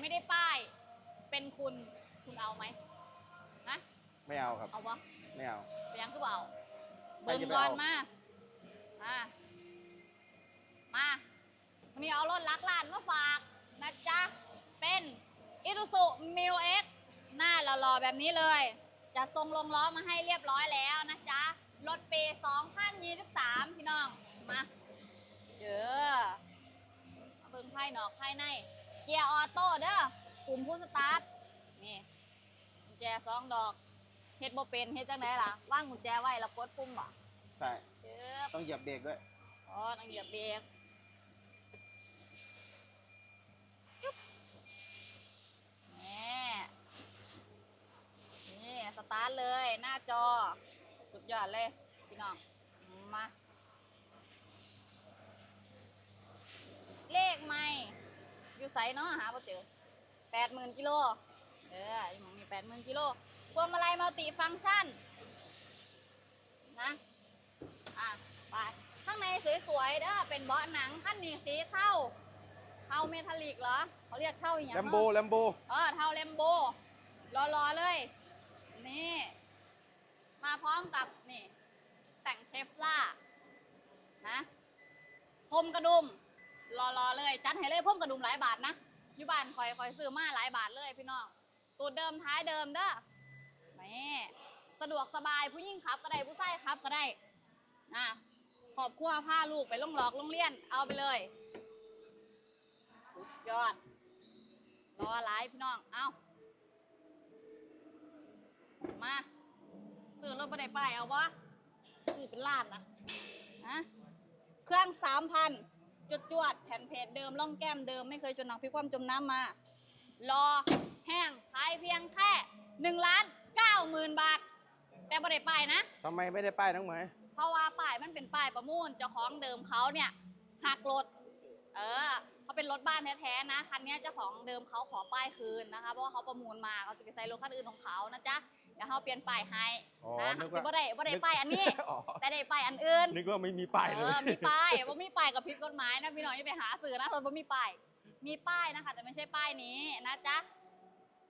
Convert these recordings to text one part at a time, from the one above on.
ไม่ได้ป้าย เป็นคุณคุณเอาไหมนะไม่เอาครับ เอาปะไม่เอา ไปยังคือเปล่าใครเบิ่งจะไปก่อนเอามามามาวันนี้เอารถลักลานมาฝากนะจ๊ะ เป็นอิ u ุสุมิวเอ็กหน้าหล่อๆแบบนี้เลย จะทรงลงล้อมาให้เรียบร้อยแล้วนะจ๊ะ รถปี2023 พี่น้อง มาเด้อมาเบิ่งภายนอกภายในเกียร์ออโต้เด้อปุ่มพุชสตาร์ทนี่กุญแจสองดอกเฮ็ดบ่เป็นเฮ็ดจังไดล่ะว่างกุญแจไว้แล้วกดปุ่มบ่ใช่เจ็บต้องเหยียบเบรกด้วยอ๋อต้องเหยียบเบรกจุ๊บนี่นี่สตาร์ทเลยหน้าจอ สุดยอดเลยพี่น้องมา เลขไม่ อยู่ไสเนาะหาบ่เจอแปดหมื่นกิโลเอออยู่หมองมีแปดหมื่นกิโลพวงมาลัยมัลติฟังก์ชันนะอะไปข้างในสวยๆเด้อเป็นเบาะหนังขั้นนี้สีเทาเทาเมทัลลิกเหรอเขาเรียกเทาอย่างแลมโบแลมโบเออเทาเลมโบรอๆเลย นี่ มาพร้อมกับนี่ แต่งเทฟล่านะพรมกระดุม รอๆเลย จัดให้เลยพรมกระดุมหลายบาทนะอยู่บ้านคอยคอยซื้อมาหลายบาทเลยพี่น้องตูดเดิมท้ายเดิมเด้อนี่สะดวกสบายผู้ยิ่งขับก็ได้ผู้ชายขับก็ได้นะขอบครัวพาลูกไปลงหลอกโรงเรียนเอาไปเลยสุดยอด รอหลายพี่น้องเอามาซื้อรถไปได้ป้ายเอาวะซื้อเป็นล้านนะฮะเครื่องสามพัน จวดจวดๆแผ่นเพจเดิมล่องแก้มเดิมไม่เคยจนหนักพลิกความจมน้ำมา รอแห้งขายเพียงแค่หนึ่งล้านเก้าหมื่นบาท แต่บ่ได้ป้ายนะ ทำไมไม่ได้ป้ายน้องเหมยเพราะว่าป้ายมันเป็นป้ายประมูลเจ้าของเดิมเขาเนี่ยหักรถ เออเขาเป็นรถบ้านแท้ๆนะคันเนี้ยเจ้าของเดิมเขาขอป้ายคืนนะคะ เพราะว่าเขาประมูลมาเขาจะไปใส่รถคันอื่นของเขานะจ๊ะ เดี๋ยวเขาเปลี่ยนป้ายให้อ๋อนะนึกสิว่าบ่ได้บ่ได้ป้ายอันนี้ อ๋อแต่ได้ป้ายอันอื่นนึกว่าไม่มีป้ายเลเอยอมีป้ายว่ามีป้ายกับผิดกฎหมายนะพี่น้องอย่าไปหาสื่อนะเราบ่มีป้ายมีป้ายนะคะแต่ไม่ใช่ป้ายนี้นะจ๊ะ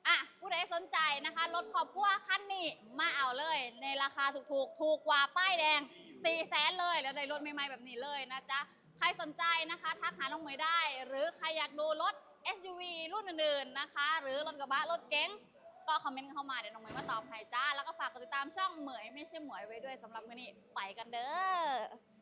อะผู้ใดสนใจนะคะรถครอบครัวคันนี้มาเอาเลย ในราคาถูกๆถูกกว่าป้ายแดง4ี่แสนเลยแล้วได้รถใหม่ๆแบบนี้เลยนะจ๊ะใครสนใจนะคะทักหาน้องเหมยได้ หรือใครอยากดูรถ SUV รุ่นอื่นๆนะคะ หรือรถกระบะรถเก๋ง ก็คอมเมนต์เข้ามาเดี๋ยวน้องเหมยมาตอบให้จ้า แล้วก็ฝากกดติดตามช่องเหมยไม่ใช่เหมยไว้ด้วยสำหรับวันนี้ไปกันเด้อ